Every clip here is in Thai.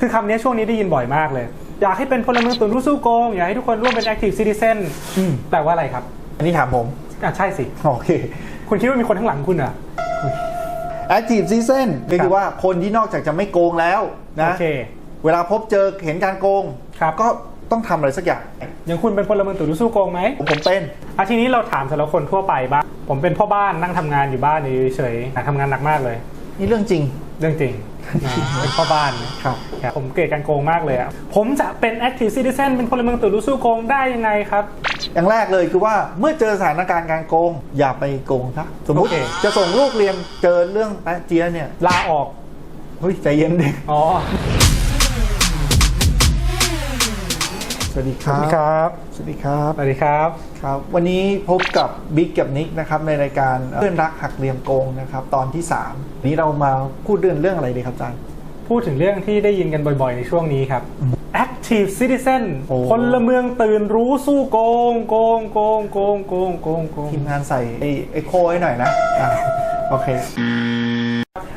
คือคำนี้ช่วงนี้ได้ยินบ่อยมากเลย อยากให้เป็นพลเมืองตุนรู้สู้โกง อยากให้ทุกคนร่วมเป็น active citizen อืมแปลว่าอะไรครับ อันนี้ถามผมอะใช่สิ โอเค คุณคิดว่ามีคนข้างหลังคุณเหรอะ active season ก็คือว่าคนที่นอกจากจะไม่โกงแล้วนะโอเคเวลาพบเจอเห็นการโกงครับก็ต้องทำอะไรสักอย่าง อย่างคุณเป็นพลเมืองตุนรู้สู้โกงไหม ผมเป็นอาทีนี้เราถามสำหรับคนทั่วไปบ้าง ผมเป็นพ่อบ้านนั่งทำงานอยู่บ้านอยู่เฉยๆแต่ทำงานหนักมากเลย นี่เรื่องจริง เรื่องจริงนะเป็นพ่อบ้านครับครับผมเกลียดการโกงมากเลยอะผมจะเป็น active citizen เป็นพลเมืองตุนรู้สู้โกงได้ยังไงครับ อย่างแรกเลยคือว่าเมื่อเจอสถานการณ์การโกง อย่าไปโกงซะสมมติโอเคจะส่งลูกเรียนเจอเรื่องแปะเจียเนี่ยลาออกเฮ้ยใจเย็นดิอ๋อ สวัสดีครับครับ สวัสดีครับ สวัสดีครับ ครับ วันนี้พบกับบิ๊กกับนิกนะครับในรายการเพื่อนรักหักเหลี่ยมโกงนะครับตอนที่ 3 นี้เรามาพูดเรื่องเรื่องอะไรดีครับอาจารย์ พูดถึงเรื่องที่ได้ยินกันบ่อยๆ ในช่วงนี้ครับ active citizen โอ้พลเมืองตื่นรู้สู้โกง โกง โกง โกง โกง โกง โกง ทีมงานใส่ไอ้ไอ้โคให้หน่อยนะอะโอเค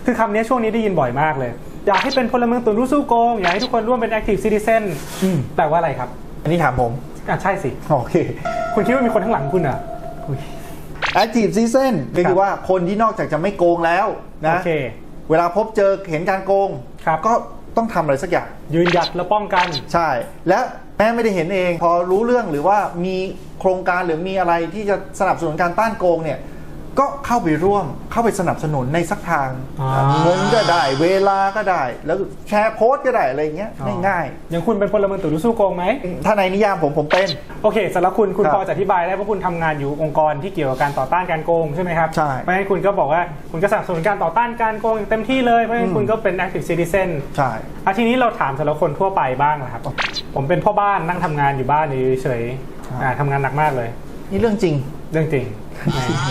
คือคำนี้ช่วงนี้ได้ยินบ่อยมากเลยอยากให้เป็นพลเมืองตื่นรู้สู้โกง อยากให้ทุกคนร่วมเป็น active citizen อืมแปลว่าอะไรครับ อันนี้ถามผมอะใช่สิ โอเคคุณคิดว่ามีคนข้างหลังคุณเหรอะ active season ก็คือว่าคนที่นอกจากจะไม่โกงแล้วนะโอเค เวลาพบเจอเห็นการโกงครับ ก็ต้องทำอะไรสักอย่าง ยืนหยัดและป้องกัน ใช่ และแม้ไม่ได้เห็นเอง พอรู้เรื่องหรือว่ามีโครงการหรือมีอะไรที่จะสนับสนุนการต้านโกงเนี่ย ก็เข้าไปร่วมเข้าไปสนับสนุนในสักทางอ่าเงินก็ได้ เวลาก็ได้ แล้วแชร์โพสต์ก็ได้อะไรอย่างเงี้ยง่ายอย่างคุณเป็นพลเมืองตื่นรู้สู้โกงไหมๆถ้าในนิยามผมผมเป็น โอเคสำหรับคุณคุณครับพอจะอธิบายได้ว่าคุณทำงานอยู่องค์กรที่เกี่ยวกับการต่อต้านการโกงใช่ไหมครับใช่เพราะฉะนั้นคุณก็บอกว่าคุณก็สนับสนุนการต่อต้านการโกงอย่างเต็มที่เลยเพราะฉะนั้นอืมคุณก็เป็น active citizen ใช่อาทีนี้เราถามสำหรับคนทั่วไปบ้างนะครับ ผมเป็นพ่อบ้านนั่งทำงานอยู่บ้านอยู่เฉยๆอ่าทำงานหนักมากเลย นี่เรื่องจริงเรื่องจริงนะ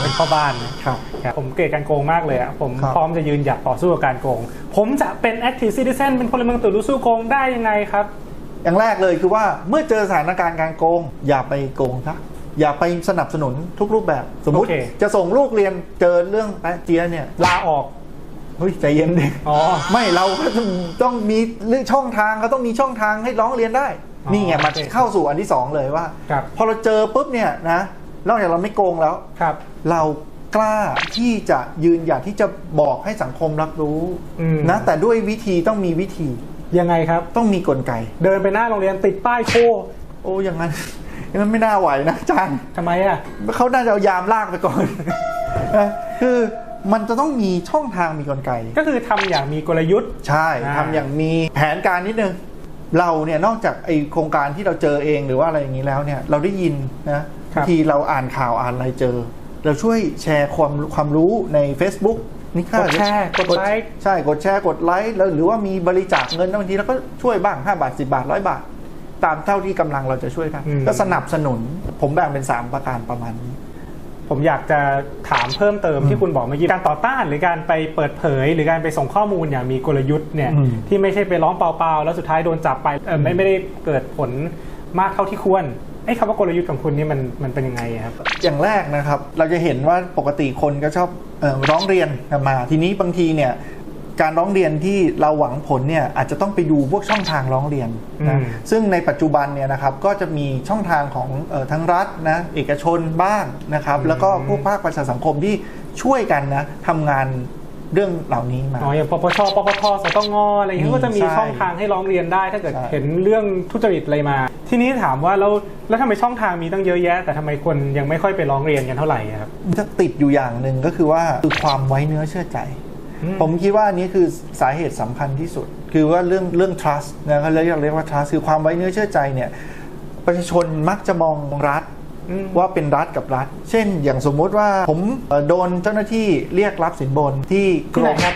เป็นพ่อบ้านนะครับครับผมเกลียดการโกงมากเลยอะผมครับพร้อมจะยืนหยัดต่อสู้กับการโกง ผมจะเป็น active citizen เป็นพลเมืองตื่นรู้สู้โกงได้ยังไงครับ อย่างแรกเลยคือว่าเมื่อเจอสถานการณ์การโกง อย่าไปโกงซะอย่าไปสนับสนุนทุกรูปแบบ สมมุติโอเคจะส่งลูกเรียนเจอเรื่องแปะเจียเนี่ยลาออกเฮ้ยใจเย็นดิอ๋อไม่เราก็ต้องต้องมีเรื่องช่องทางก็ต้องมีช่องทางให้ร้องเรียนได้อ๋อนี่ไงมาโอเคเข้าสู่อันที่สองเลยว่าครับพอเราเจอปุ๊บเนี่ยนะ นอกจากเราไม่โกงแล้วครับ เรากล้าที่จะยืนหยัดที่จะบอกให้สังคมรับรู้อืม นะ แต่ด้วยวิธีต้องมีวิธียังไงครับ ต้องมีกลไก เดินไปหน้าโรงเรียนติดป้ายโชว์โอ้อยังงั้น อยังงั้นไม่น่าไหวนะอาจารย์ ทำไมอะ เขาน่าจะเอายามลากไปก่อน นะคือมันจะต้องมีช่องทางมีกลไก ก็คือทำอย่างมีกลยุทธ์ ใช่อ่า ทำอย่างมีแผนการนิดนึง เราเนี่ยนอกจากไอโครงการที่เราเจอเองหรือว่าอะไรอย่างนี้แล้วเนี่ย เราได้ยินนะ บางทีเราอ่านข่าวอ่านอะไรเจอ เราช่วยแชร์ความความรู้ใน Facebook นี่กดแชร์กดไลค์ใช่กดแชร์กดไลค์แล้วหรือว่ามีบริจาคเงินบางทีเราก็ช่วยบ้าง 5 บาท 10 บาทร้อยบาท ตามเท่าที่กำลังเราจะช่วยได้อืมก็สนับสนุน ผมแบ่งเป็น 3 ประการประมาณนี้ ผมอยากจะถามเพิ่มเติมที่คุณบอกเมื่อกี้การต่อต้านหรือการไปเปิดเผย หรือการไปส่งข้อมูลอย่างมีกลยุทธ์เนี่ยอืมที่ไม่ใช่ไปร้องเปล่าๆแล้วสุดท้ายโดนจับไปเออไม่ไม่ได้เกิดผลมากเท่าที่ควร ไอ้คำว่ากลยุทธ์ของคุณนี่มันมันเป็นยังไงอะครับ อย่างแรกนะครับ เราจะเห็นว่าปกติคนก็ชอบเออร้องเรียนกันมา ทีนี้บางทีเนี่ยการร้องเรียนที่เราหวังผลเนี่ยอาจจะต้องไปดูพวกช่องทางร้องเรียนนะอืมซึ่งในปัจจุบันเนี่ยนะครับก็จะมีช่องทางของเออทั้งรัฐนะเอกชนบ้างนะครับ แล้วก็พวกภาคประชาสังคมที่ช่วยกันนะทำงาน เรื่องเหล่านี้มาอ๋ออย่างปปชปปทสตงอะไรอย่างเงี้ยมีก็จะมีใช่ช่องทางให้ร้องเรียนได้ ถ้าเกิดใช่เห็นเรื่องทุจริตอะไรมา ทีนี้ถามว่าแล้วแล้วทำไมช่องทางมีตั้งเยอะแยะ แต่ทำไมคนยังไม่ค่อยไปร้องเรียนกันเท่าไหร่อะครับจะติดอยู่อย่างหนึ่งก็คือว่าคือความไว้เนื้อเชื่อใจอืมผมคิดว่าอันนี้คือสาเหตุสำคัญที่สุด คือว่าเรื่องเรื่อง trust นะเขาเรียกเรียกว่า trust คือความไว้เนื้อเชื่อใจเนี่ยประชาชนมักจะมองรัฐอืม ว่าเป็นรัฐกับรัฐ เช่น อย่างสมมุติว่าผมเอ่อโดนเจ้าหน้าที่เรียกรับสินบนที่กที่รไหนมครับ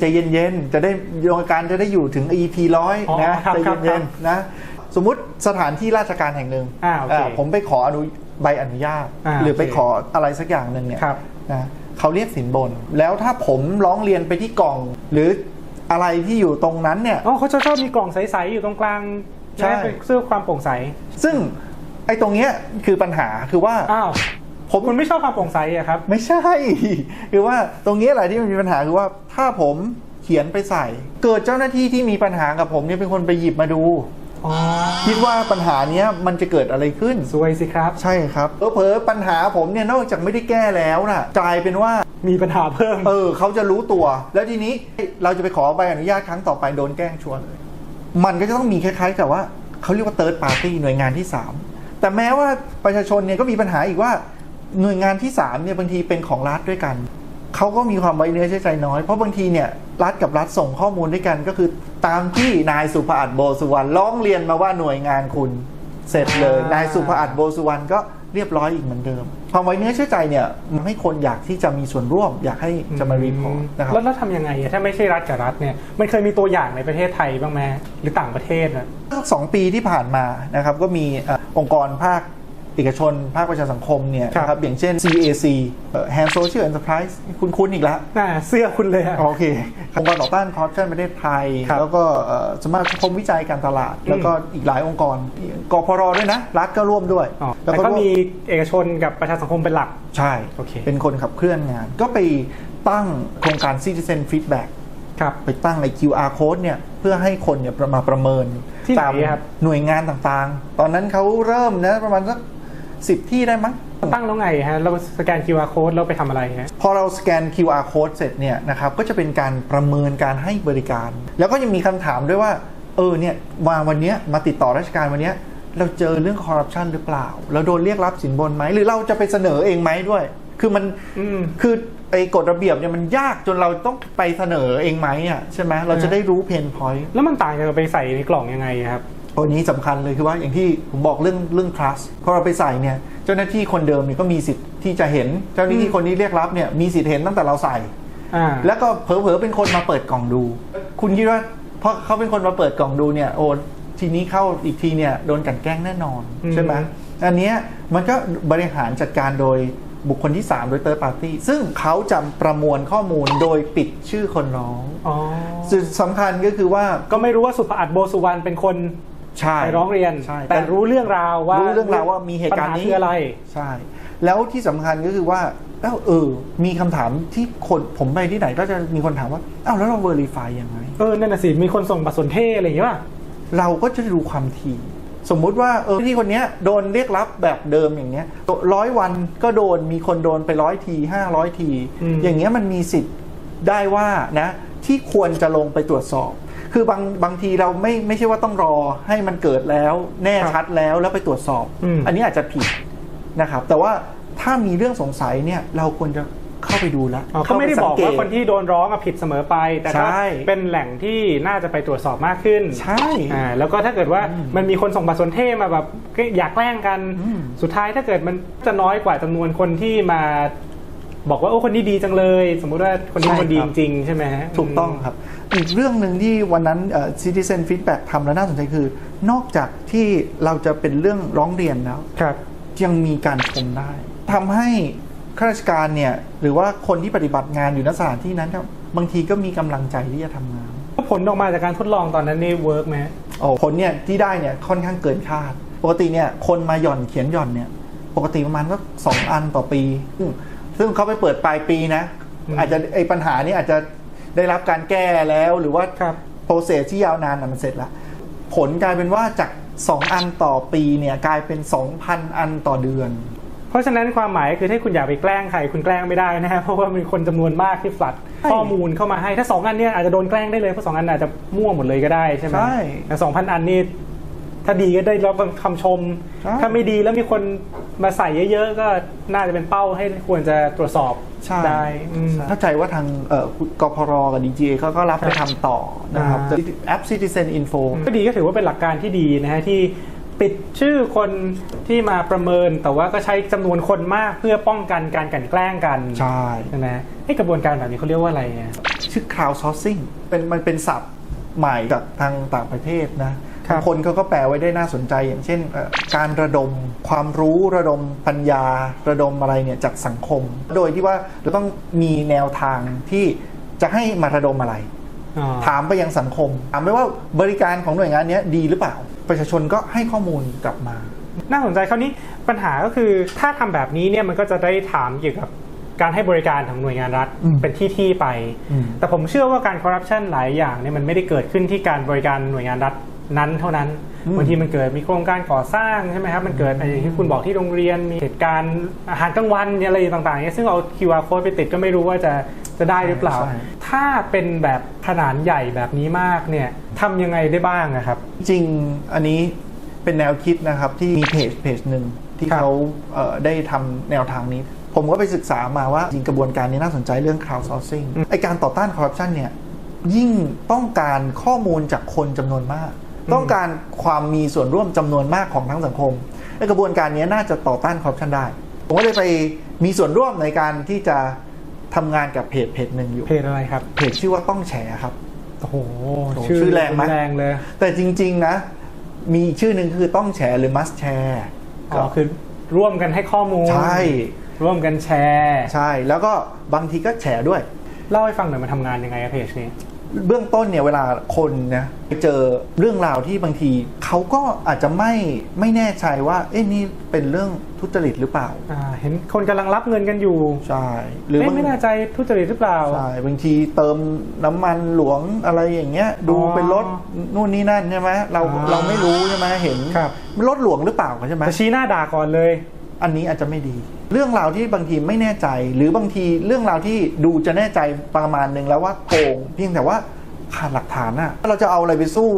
ใจเย็นๆ จะได้โยงการจะได้อยู่ถึง EP ร้อยอ๋อนะครับใจครับเย็ครันบๆนะสมมุติสถานที่ราชการแห่งหนึ่งอ่าโอเคอ่าผมไปขออนุใบอนุญาตอ่าหรือไปโอเคขออะไรสักอย่างหนึ่งเนี่ยครับนะเขาเรียกสินบน แล้วถ้าผมร้องเรียนไปที่กล่อง หรืออะไรที่อยู่ตรงนั้นเนี่ยอ๋อเขาจะชอบมีกล่องใสๆอยู่ตรงกลางใช่นะเป็นเสื้อความโปร่งใส ซึ่งไอ้ตรงเนี้ยคือปัญหาคือว่า อ้าวผมคุณไม่ชอบความโปร่งใสอะครับ ไม่ใช่ คือว่าตรงเนี้ยแหละที่มันมีปัญหาคือว่าถ้าผมเขียนไปใส่ เกิดเจ้าหน้าที่ที่มีปัญหากับผมเนี่ยเป็นคนไปหยิบมาดูอ๋อคิดว่าปัญหาเนี้ยมันจะเกิดอะไรขึ้นซวยสิครับ ใช่ครับเผลอๆปัญหาผมเนี่ยนอกจากไม่ได้แก้แล้วนะกลายเป็นว่ามีปัญหาเพิ่ม เออเขาจะรู้ตัว แล้วทีนี้เราจะไปขอใบอนุญาตครั้งต่อไปโดนแกล้งชวนเลย มันก็จะต้องมีคล้ายๆกับว่าเขาเรียกว่า third party หน่วยงานที่ 3 แต่แม้ว่าประชาชนเนี่ยก็มีปัญหาอีกว่าหน่วยงานที่3เนี่ยบางทีเป็นของรัฐด้วยกันเขาก็มีความไว้เนื้อเชื่อใจน้อย เพราะบางทีเนี่ยรัฐกับรัฐส่งข้อมูลด้วยกัน ก็คือตามที่นายสุภาอัตโบสุวรรณร้องเรียนมาว่าหน่วยงานคุณ เสร็จเลย นายสุภาอัตโบสุวรรณก็ เรียบร้อยอีกเหมือนเดิม ความไว้เนื้อเชื่อใจเนี่ยมันให้คนอยากที่จะมีส่วนร่วม อยากให้จะมารีพอร์ตนะครับแล้วแล้วทำยังไงอะถ้าไม่ใช่รัฐกับรัฐเนี่ยมันเคยมีตัวอย่างในประเทศไทยบ้างไหมหรือต่างประเทศนะสองปีที่ผ่านมานะครับก็มีเอ่อองค์กรภาค เอกชน ภาคประชาสังคมเนี่ยครับนะครับอย่างเช่น CAC เอ่อ Hand Social Enterprise คุณคุ้นๆอีกแล้วน่าเสื้อคุณเลยอะโอเคองค์กรต่อต้านคอร์รัปชันประเทศไทยครับแล้วก็เอ่อสมาคมวิจัยการตลาด แล้วก็อีกหลายองค์กรกพรด้วยนะ รัฐก็ร่วมด้วยอ๋อแล้วแต่ก็ก็ร่วมมีเอกชนกับประชาสังคมเป็นหลัก ใช่โอเคเป็นคนขับเคลื่อนงาน ก็ไปตั้งโครงการ Citizen Feedback ครับไปตั้งใน QR code เนี่ยเพื่อให้คนเนี่ยมาประเมินที่ไหนตามครับหน่วยงานต่างๆ ตอนนั้นเขาเริ่มนะประมาณสัก สิบที่ได้มั้งตั้งแล้วไงฮะเราสแกน QR code เราไปทำอะไรฮะพอเราสแกน QR code เสร็จเนี่ยนะครับก็จะเป็นการประเมินการให้บริการ แล้วก็ยังมีคำถามด้วยว่าเออเนี่ยมาวันเนี้ยมาติดต่อราชการวันเนี้ยเราเจอเรื่องคอร์รัปชันหรือเปล่า เราโดนเรียกรับสินบนไหมหรือเราจะไปเสนอเองไหมด้วย คือมันอืมคือไอ้กฎระเบียบเนี่ยมันยากจนเราต้องไปเสนอเองไหมอะใช่ไหมเราจะได้รู้เพนพอยต์แล้วมันต่างจากเราไปใส่ในกล่องยังไงครับ ตัวนี้สำคัญเลยคือว่าอย่างที่ผมบอกเรื่องเรื่อง trust พอเราไปใส่เนี่ยเจ้าหน้าที่คนเดิมเนี่ยก็มีสิทธิ์ที่จะเห็น เจ้าหน้าที่คนนี้เรียกรับเนี่ยมีสิทธิ์เห็นตั้งแต่เราใส่อ่าแล้วก็เผลอๆเป็นคนมาเปิดกล่องดู คุณคิดว่าเพราะเขาเป็นคนมาเปิดกล่องดูเนี่ยโอ้ทีนี้เข้าอีกทีเนี่ยโดนกลันแกล้งแน่นอนอืมใช่ไหมอันเนี้ยมันก็บริหารจัดการโดยบุคคลที่ 3 โดยเตอร์ปาร์ตี้ซึ่งเขาจะประมวลข้อมูลโดยปิดชื่อคนร้องอ๋อจุดสำคัญก็คือว่าก็ไม่รู้ว่าสุภอัดโบสุวรรณเป็นคน ใช่ไปร้องเรียน ใช่แต่รู้เรื่องราวว่ารู้เรื่องราวว่ามีเหตุการณ์ปัญนี้คืออะไร ใช่ แล้วที่สำคัญก็คือว่าแล้วเออ มีคำถามที่คนผมไปที่ไหนก็จะมีคนถามว่าอ้าวแล้วเรา verify ยังไงเออนั่นน่ะสิมีคนส่งบัตรสนเทศอะไรอย่างเงี้ยป่ะเราก็จะดูความถี่สมมุติว่าเออที่คนเนี้ยโดนเรียกรับแบบเดิมอย่างเงี้ยร้อยวันก็โดนมีคนโดนไปร้อยทีห้าร้อยทีอืมอย่างเงี้ยมันมีสิทธิ์ได้ว่านะ ที่ควรจะลงไปตรวจสอบ คือบางบางทีเราไม่ไม่ใช่ว่าต้องรอให้มันเกิดแล้ว แน่ชัดแล้วแล้วไปตรวจสอบ อืม อันนี้อาจจะผิดนะครับ แต่ว่าถ้ามีเรื่องสงสัยเนี่ยเราควรจะเข้าไปดูแล้วอ๋อเขาไม่ได้บอกว่าคนที่ที่โดนร้องอะผิดเสมอไป แต่ก็ใช่เป็นแหล่งที่น่าจะไปตรวจสอบมากขึ้น ใช่ อ่าแล้วก็ถ้าเกิดว่ามันมีคนส่งบัตรสนเทศมาแบบอยากแกล้งกันอืมสุดท้ายถ้าเกิดมันจะน้อยกว่าจำนวนคนที่มา บอกว่าโอ้คนนี้ดีจังเลย สมมุติว่าคนนี้คนดีจริงๆใช่ไหมฮะถูกต้องครับ อีกเรื่องหนึ่งที่วันนั้นเอ่อ Citizen Feedback ทำแล้วน่าสนใจคือ นอกจากที่เราจะเป็นเรื่องร้องเรียนแล้วครับยังมีการชมได้ทำให้ข้าราชการเนี่ยหรือว่าคนที่ปฏิบัติงานอยู่ณสถานที่นั้นครับบางทีก็มีกำลังใจที่จะทำงานผลออกมาจากการทดลองตอนนั้นนี่เวิร์กไหมโอ้ผลเนี่ยที่ได้เนี่ยค่อนข้างเกินคาด ปกติเนี่ยคนมาหย่อนเขียนหย่อนเนี่ยปกติประมาณก็สองอันต่อปี ซึ่งซึ่งเขาไปเปิดปลายปีนะอืมอาจจะไอ้ปัญหานี้อาจจะได้รับการแก้แล้วหรือว่าครับโปรเซสที่ยาวนานนะมันเสร็จแล้วผลกลายเป็นว่าจาก 2 อันต่อปีเนี่ยกลายเป็น 2,000 อันต่อเดือน เพราะฉะนั้นความหมายคือถ้าคุณอยากไปแกล้งใครคุณแกล้งไม่ได้นะฮะเพราะว่ามีคนจำนวนมากที่ฟลัดใช่ข้อมูลเข้ามาให้ถ้าสองอันเนี่ยอาจจะโดนแกล้งได้เลยเพราะสองอันอาจจะมั่วหมดเลยก็ได้ใช่ไหมใช่แต่สองพันอันนี่ ถ้าดีก็ได้รับคำชม ใช่ ถ้าไม่ดีแล้วมีคนมาใส่เยอะๆ ก็น่าจะเป็นเป้าให้ควรจะตรวจสอบใช่ได้อืม เข้าใจว่าทางเอ่อกพรกับ DGA เขาก็รับไปทำต่อนะครับอ่าแต่แอป Citizen Info ก็ดีก็ถือว่าเป็นหลักการที่ดีนะฮะที่ปิดชื่อคนที่มาประเมิน แต่ว่าก็ใช้จำนวนคนมากเพื่อป้องกันการกลั่นแกล้งกันใช่ ใช่ไหมไอ้กระบวนการแบบนี้เขาเรียกว่าอะไรอะชื่อ crowdsourcing เป็นมันเป็นศัพท์ใหม่จากทางต่างประเทศนะครั บบางคนเขาก็แปลไว้ได้น่าสนใจ อย่างเช่นเอ่อการระดมความรู้ระดมปัญญา ระดมอะไรเนี่ยจากสังคม โดยที่ว่าเราต้องมีแนวทางที่จะให้มาระดมอะไรอ๋อถามไปยังสังคม ถามไปว่าบริการของหน่วยงานเนี้ยดีหรือเปล่า ประชาชนก็ให้ข้อมูลกลับมา น่าสนใจคราวนี้ปัญหาก็คือถ้าทำแบบนี้เนี่ยมันก็จะได้ถามเกี่ยวกับการให้บริการของหน่วยงานรัฐอืมเป็นที่ที่ไปอืมแต่ผมเชื่อว่าการคอร์รัปชันหลายอย่างเนี่ยมันไม่ได้เกิดขึ้นที่การบริการหน่วยงานรัฐ นั้นเท่านั้นอืมบางทีมันเกิดมีโครงการก่อสร้างใช่ไหมครับมันเกิดอย่างที่คุณบอกที่โรงเรียนมีเหตุการณ์อาหารกลางวันอะไรต่างๆเนี่ยซึ่งเอา QR code ไปติดก็ไม่รู้ว่าจะจะได้หรือเปล่าใช่ถ้าเป็นแบบขนาดใหญ่แบบนี้มากเนี่ยทำยังไงได้บ้างนะครับ จริงอันนี้เป็นแนวคิดนะครับที่มีเพจเพจหนึ่งที่ครับเขาเอ่อได้ทำแนวทางนี้ ผมก็ไปศึกษามาว่าจริงกระบวนการนี้น่าสนใจเรื่อง crowdsourcing ไอการต่อต้านคอร์รัปชันเนี่ยยิ่งต้องการข้อมูลจากคนจำนวนมาก ต้องการความมีส่วนร่วมจำนวนมากของทั้งสังคมไอกระบวนการนี้น่าจะต่อต้านคอร์รัปชันได้ ผมก็เลยไปมีส่วนร่วมในการที่จะทำงานกับเพจเพจหนึ่งอยู่เพจอะไรครับเพจชื่อว่าต้องแฉครับโอ้โหโอ้ชื่อแรงไหมแรงเลย แต่จริง ๆ นะ มีอีกชื่อหนึ่งคือต้องแชร์หรือ must share อ๋อคือร่วมกันให้ข้อมูลใช่ร่วมกันแชร์ ใช่แล้วก็บางทีก็แชร์ด้วย เล่าให้ฟังหน่อยมันทำงานยังไงอะเพจนี้ เบื้องต้นเนี่ยเวลาคนนะไปเจอเรื่องราวที่บางทีเขาก็อาจจะไม่ไม่แน่ใจว่า เอ๊ะนี่เป็นเรื่องทุจริตหรือเปล่า อ่าเห็นคนกำลังรับเงินกันอยู่ใช่หรือเอ๊ะบางไม่แน่ใจทุจริตหรือเปล่า ใช่บางทีเติมน้ำมันหลวงอะไรอย่างเงี้ย ดูอ๋อเป็นรถนู่นนี่นั่นใช่ไหมเราอ๋อเราไม่รู้ใช่ไหมเห็นครับ รถหลวงหรือเปล่าใช่ไหมจะชี้หน้าด่าก่อนเลย อันนี้อาจจะไม่ดี เรื่องราวที่บางทีไม่แน่ใจ หรือบางทีเรื่องราวที่ดูจะแน่ใจประมาณหนึ่งแล้วว่าโกงเพียงแต่ว่าขาดหลักฐานอะเราจะเอาอะไรไปสู้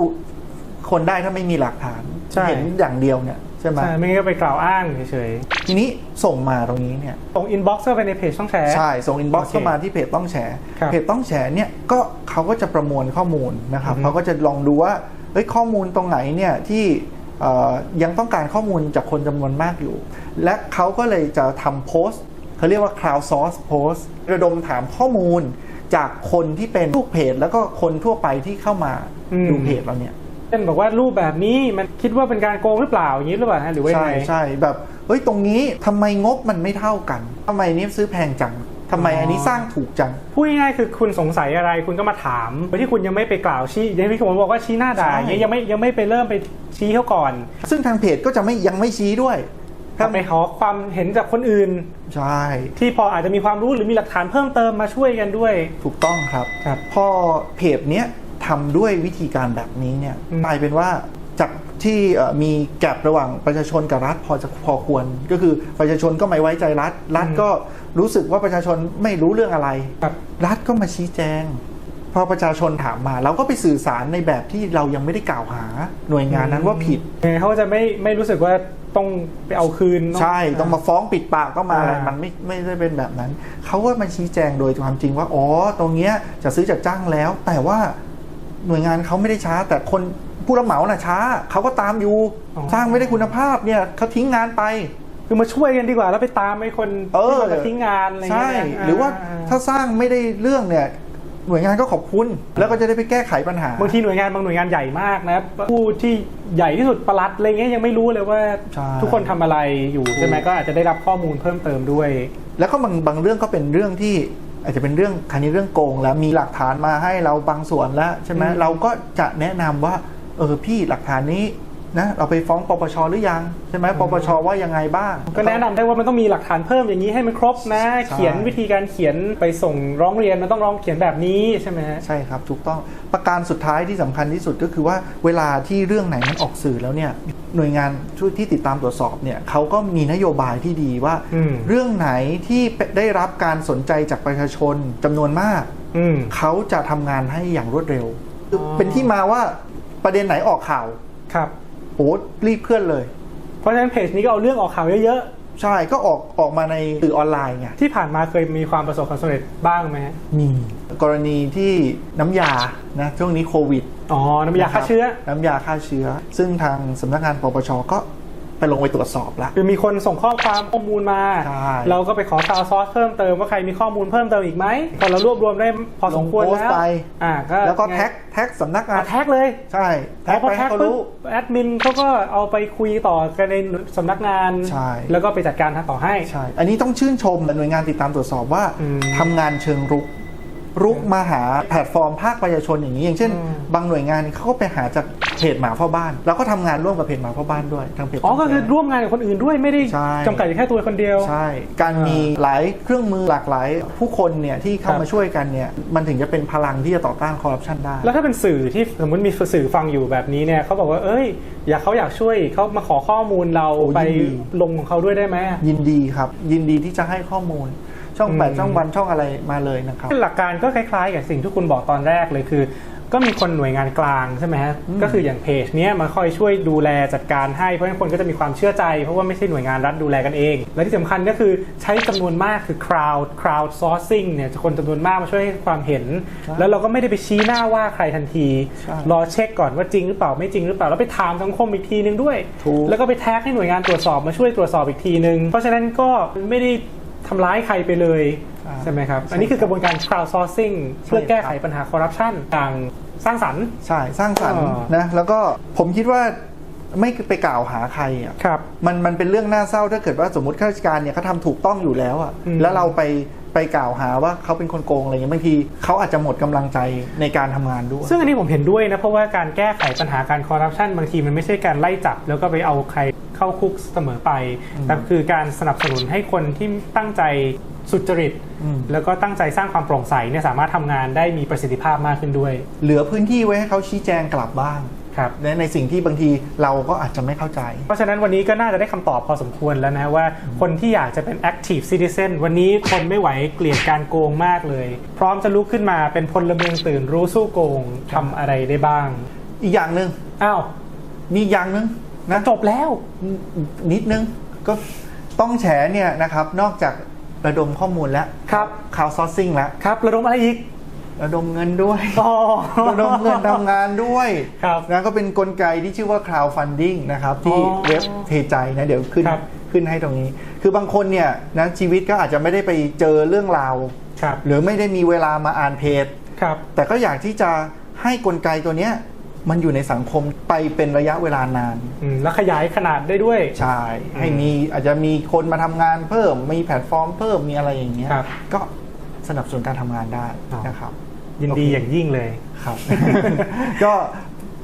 คนได้ถ้าไม่มีหลักฐานใช่เห็นอย่างเดียวเนี่ยใช่ไหมใช่ไม่งั้นก็ไปกล่าวอ้างเฉยทีนี้ส่งมาตรงนี้เนี่ยๆส่งอินบ็อกซ์เข้าไปในเพจต้องแชร์ใช่ส่งอินบ็อกซ์โอเคเข้ามาที่เพจต้องแชร์ครับเพจต้องแชร์เนี่ยก็เขาก็จะประมวลข้อมูลนะครับอือฮึเขาก็จะลองดูว่าเฮ้ยข้อมูลตรงไหนเนี่ยที่เอ่อ ยังต้องการข้อมูลจากคนจำนวนมากอยู่ และเขาก็เลยจะทำโพสต์เขาเรียกว่า crowdsource post ระดมถามข้อมูลจากคนที่เป็นลูกเพจ แล้วก็คนทั่วไปที่เข้ามาอืมดูเพจเราเนี่ยเช่นบอกว่ารูปแบบนี้มันคิดว่าเป็นการโกงหรือเปล่าอย่างนี้หรือเปล่าฮะหรือว่ายังใช่ไงใช่แบบเฮ้ยตรงนี้ทำไมงบมันไม่เท่ากันทำไมนี้ซื้อแพงจัง ทำไมอ๋ออัอันนี้สร้างถูกจังพูดง่ายๆคือคุณสงสัยอะไรคุณก็มาถามโดยที่คุณยังไม่ไปกล่าวชี้อย่างที่ผมบอกว่าชี้หน้าด่าใช่อย่างเงี้ยยังไม่ยังไม่ไปเริ่มไปชี้เขาก่อน ซึ่งทางเพจก็จะไม่ยังไม่ชี้ด้วยถ้าไปขอความเห็นจากคนอื่น ใช่ ที่พออาจจะมีความรู้หรือมีหลักฐานเพิ่มเติมมาช่วยกันด้วย ถูกต้องครับครับพอเพจเนี้ยทำด้วยวิธีการแบบนี้เนี่ยอืมกลายเป็นว่าจาก ที่เอ่อมีแกลบระหว่างประชาชนกับรัฐพอจะพอควร ก็คือประชาชนก็ไม่ไว้ใจรัฐ รัฐก็รู้สึกว่าประชาชนไม่รู้เรื่องอะไรครับรัฐก็มาชี้แจงพอประชาชนถามมาเราก็ไปสื่อสารในแบบที่เรายังไม่ได้กล่าวหาหน่วยงานนั้นว่าผิดยังไงเขาจะไม่ไม่รู้สึกว่าต้องไปเอาคืนใช่ต้องมาฟ้องปิดปากต้องมาอะไรอ่ามัมันไม่ไม่ได้เป็นแบบนั้นเขาก็มาชี้แจงโดยความจริงว่าอ๋อตรงเนี้ยจะซื้อจัดจ้างแล้ว แต่ว่าหน่วยงานเขาไม่ได้ช้าแต่คน ผู้รับเหมาน่ะช้าเขาก็ตามอยู่ สร้างไม่ได้คุณภาพเนี่ยเขาทิ้งงานไป คือมาช่วยกันดีกว่า แล้วไปตามไอ้คนเออที่มันจะทิ้งงานอะไรใช่เงี้ยนะหรือว่าอ่ถ้าสร้างไม่ได้เรื่องเนี่ยหน่วยงานก็ขอบคุณ แล้วก็จะได้ไปแก้ไขปัญหาบางทีหน่วยงานบางหน่วยงานใหญ่มากนะผู้ที่ใหญ่ที่สุดประหลัดอะไรเงี้ยยังไม่รู้เลยว่าใช่ทุกคนทำอะไรอยู่ใช่ไหมก็อาจจะได้รับข้อมูลเพิ่มเติมด้วย แล้วก็บางบางเรื่องก็เป็นเรื่องที่อาจจะเป็นเรื่องคันนี้เรื่องโกงแล้วมีหลักฐานมาให้เราบางส่วนแล้วใช่ไหมอืมเราก็จะแนะนำว่า เออพี่หลักฐานนี้นะเราไปฟ้องปปชหรือยังใช่ไหมปปชว่ายังไงบ้าง ก็แนะนำได้ว่ามันต้องมีหลักฐานเพิ่มอย่างนี้ให้มันครบนะใช่เขียนวิธีการเขียนไปส่งร้องเรียนมันต้องร้องเขียนแบบนี้ใช่ไหมฮะใช่ครับถูกต้องประการสุดท้ายที่สำคัญที่สุดก็คือว่าเวลาที่เรื่องไหนมันออกสื่อแล้วเนี่ยหน่วยงานช่วยที่ติดตามตรวจสอบเนี่ยเขาก็มีนโยบายที่ดีว่าอืมเรื่องไหนที่ได้รับการสนใจจากประชาชนจำนวนมากอืมเขาจะทำงานให้อย่างรวดเร็วอ๋อเป็นที่มาว่า ประเด็นไหนออกข่าวครับโอ้รีบเคลื่อนเลย เพราะฉะนั้นเพจนี้ก็เอาเรื่องออกข่าวเยอะใช่ก็ออกออกมาในสื่อออนไลน์ไงๆที่ผ่านมาเคยมีความประสบความสำเร็จบ้างไหมฮะมีกรณีที่น้ำยานะช่วงนี้โควิดอ๋อน้ำยาฆ่าเชื้อ น้ำยาฆ่าเชื้อ ซึ่งทางสำนักงานปปชก็ ไปลงไปตรวจสอบแล้วคือมีคนส่งข้อความข้อมูลมา ใช่ เราก็ไปขอซาวซอสเพิ่มเติมว่าใครมีข้อมูลเพิ่มเติมอีกไหมพอเรารวบรวมได้พอสมควรลงโพสต์แล้วไป อ่าก็แล้วก็แท็กแท็กสำนักงาอ่านแท็กเลยใช่แท็กพอไปให้แท็กเขาปุ๊บรู้ แอดมินเขาก็เอาไปคุยต่อกันในสำนักงาน ใช่ แล้วก็ไปจัดการต่อให้ ใช่ อันนี้ต้องชื่นชมหน่วยงานติดตามตรวจสอบว่าอืม ทำงานเชิงรุก รุกมาหาแพลตฟอร์มภาคประชาชนอย่างนี้ อย่างเช่นอืมบางหน่วยงานเขาก็ไปหาจากเพจหมาเฝ้าบ้านเราก็ทำงานร่วมกับเพจหมาเฝ้าบ้านด้วยทางเพจอ๋อก็คือต้นแร่วมงานกับคนอื่นด้วยไม่ได้ใช่จำกัดอยู่แค่ตัวคนเดียวใช่ การมีหลายเครื่องมือหลากหลาย ผู้คนเนี่ยที่เข้าครับมาช่วยกันเนี่ยมันถึงจะเป็นพลังที่จะต่อต้านคอร์รัปชันได้ แล้วถ้าเป็นสื่อที่สมมติมีสื่อฟังอยู่แบบนี้เนี่ยเขาบอกว่าเอ้ย อยากเขาอยากช่วยเขามาขอข้อมูลเราโอ้ไปยินดีลงของเขาด้วยได้ไหมยินดีครับ ยินดีที่จะให้ข้อมูล ช่องอืมแปดช่องวันช่องอะไรมาเลยนะครับหลักการก็คล้ายๆกับสิ่งที่คุณบอกตอนแรกเลยคือ ก็มีคนหน่วยงานกลางใช่ไหมฮะอืมก็คืออย่างเพจเนี้ยมันคอยช่วยดูแลจัดการให้เพราะฉะนั้นคนก็จะมีความเชื่อใจ เพราะว่าไม่ใช่หน่วยงานรัฐดูแลกันเอง และที่สำคัญก็คือใช้จำนวนมากคือ crowd crowd sourcing เนี่ยคนจำนวนมากมาช่วยให้ความเห็นใช่แล้วเราก็ไม่ได้ไปชี้หน้าว่าใครทันทีใช่รอเช็คก่อนว่าจริงหรือเปล่าไม่จริงหรือเปล่าแล้วไปถามสังคมอีกทีนึงด้วยถูกแล้วก็ไปแท็กให้หน่วยงานตรวจสอบมาช่วยตรวจสอบอีกทีนึงเพราะฉะนั้นก็ไม่ได้ ทำร้ายใครไปเลยอ่าใช่ไหมครับใช่อันนี้คือกระบวนการ crowdsourcing เพื่อแก้ไขปัญหาคอร์รัปชันต่างสร้างสรรค์ ใช่สร้างสรรค์อ่านะแล้วก็ผมคิดว่าไม่ไปกล่าวหาใครอะครับมันมันเป็นเรื่องน่าเศร้าถ้าเกิดว่าสมมติข้าราชการเนี่ยเขาทำถูกต้องอยู่แล้วอะอืมแล้วเราไปไปกล่าวหาว่าเขาเป็นคนโกงอะไรเงี้ยบางทีเขาอาจจะหมดกำลังใจในการทำงานด้วย ซึ่งอันนี้ผมเห็นด้วยนะ เพราะว่าการแก้ไขปัญหาการคอร์รัปชันบางทีมันไม่ใช่การไล่จับ แล้วก็ไปเอาใคร เข้าคุกเสมอไป แต่คือการสนับสนุนให้คนที่ตั้งใจสุจริตอืมแล้วก็ตั้งใจสร้างความโปร่งใสเนี่ยสามารถทำงานได้มีประสิทธิภาพมากขึ้นด้วย เหลือพื้นที่ไว้ให้เขาชี้แจงกลับบ้างครับในในสิ่งที่บางทีเราก็อาจจะไม่เข้าใจ เพราะฉะนั้นวันนี้ก็น่าจะได้คำตอบพอสมควรแล้วนะว่าคนที่อยากจะเป็น active citizen วันนี้ทนไม่ไหวเกลียดการโกงมากเลย พร้อมจะลุกขึ้นมาเป็นพลเมืองตื่นรู้สู้โกงทำอะไรได้บ้าง อีกอย่างหนึ่งอ้าวมีอีกอย่างหนึ่ง นะจบแล้วนิดนึงก็ต้องแฉเนี่ยนะครับนอกจากระดมข้อมูลแล้วครับข่าวซอร์ซิ่งแล้วครับ ระดมอะไรอีก ระดมเงินด้วยอ๋อระดมเงินทำงานด้วยครับนะก็เป็นนกลไกที่ชื่อว่า crowdfunding นะครับที่อ๋อเว็บเทใจนะเดี๋ยวขึ้นครับขึ้นให้ตรงนี้ คือบางคนเนี่ยนะชีวิตก็อาจจะไม่ได้ไปเจอเรื่องราวครับหรือไม่ได้มีเวลามาอ่านเพจครับแต่ก็อยากที่จะให้กลไกตัวเนี้ย มันอยู่ในสังคมไปเป็นระยะเวลานาน อืมแล้วขยายขนาดได้ด้วย ใช่ ให้มีอาจจะมีคนมาทำงานเพิ่ม มีแพลตฟอร์มเพิ่มมีอะไรอย่างเงี้ย ครับ ก็สนับสนุนการทำงานได้อ๋อนะครับ ยินดีอย่างยิ่งเลย ครับ ก็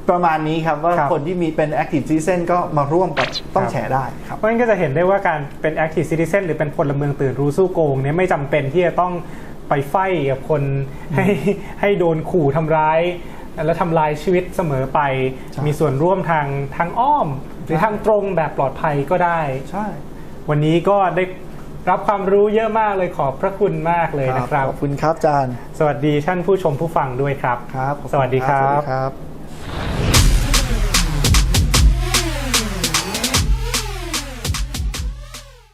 ประมาณนี้ครับว่าครับ คนที่มีเป็น Active Citizen ก็มาร่วมกับต้องครับแฉได้ครับ เพราะฉะนั้นก็จะเห็นได้ว่าการเป็น active citizen หรือเป็นพลเมืองตื่นรู้สู้โกงเนี่ยไม่จำเป็นที่จะต้องไปไฟกับคนให้ให้โดนขู่ทำร้าย และทำลายชีวิตเสมอไปใช่มีส่วนร่วมทางทางอ้อม หรือทางตรงแบบปลอดภัยก็ได้ใช่ วันนี้ก็ได้รับความรู้เยอะมากเลยขอบพระคุณมากเลยนะครับขอบคุณครับอาจารย์ สวัสดีท่านผู้ชมผู้ฟังด้วยครับ ครับขอบคุณสวัสดีครับสวัสดีครับ